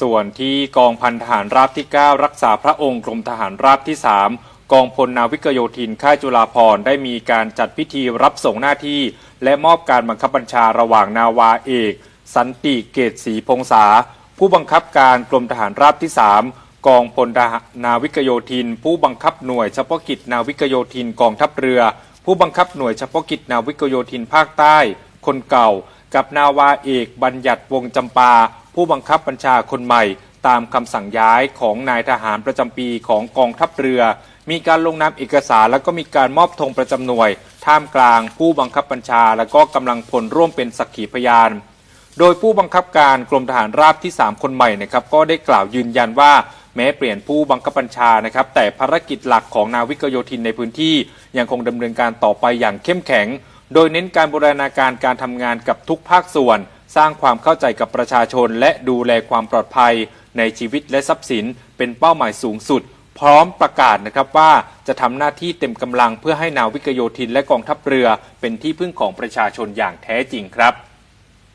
ส่วนที่กองพันทหารราบที่ 9 รักษาพระองค์กรมทหารราบที่ 3 กองพลนาวิกโยธินค่ายจุฬาภรได้มีการจัดพิธีรับส่งหน้าที่ และมอบการบังคับบัญชาระหว่างนาวาเอก สันติเกตศรีพงษา ผู้บังคับการกรมทหารราบที่ 3 กองพลนาวิกโยธิน ผู้บังคับหน่วยเฉพาะกิจนาวิกโยธินกองทัพเรือ ผู้บังคับหน่วยเฉพาะกิจนาวิกโยธินภาคใต้ คนเก่า กับนาวาเอก บัญญัติวงจำปา ผู้บังคับบัญชาคนใหม่ ตามคำสั่งย้ายของนายทหารประจำปีของกองทัพเรือ มีการลงนามเอกสารแล้วก็มีการมอบธงประจำหน่วย ท่ามกลางผู้บังคับบัญชาและก็กำลังพลร่วมเป็นสักขีพยาน โดยผู้บังคับการกรมทหารราบที่ 3 คนใหม่นะครับก็ได้กล่าวยืนยันว่าแม้เปลี่ยนผู้บังคับบัญชานะครับ แต่ภารกิจหลักของนาวิกโยธินในพื้นที่ ยังคงดำเนินการต่อไปอย่างเข้มแข็ง โดยเน้นการบูรณาการการทำงานกับทุกภาคส่วน สร้างความเข้าใจกับประชาชน และดูแลความปลอดภัย ในชีวิตและทรัพย์สิน เป็นเป้าหมายสูงสุด พร้อมประกาศนะครับว่าจะทำหน้าที่เต็มกำลังเพื่อให้นาวิกโยธินและกองทัพเรือ เป็นที่พึ่งของประชาชนอย่างแท้จริงครับ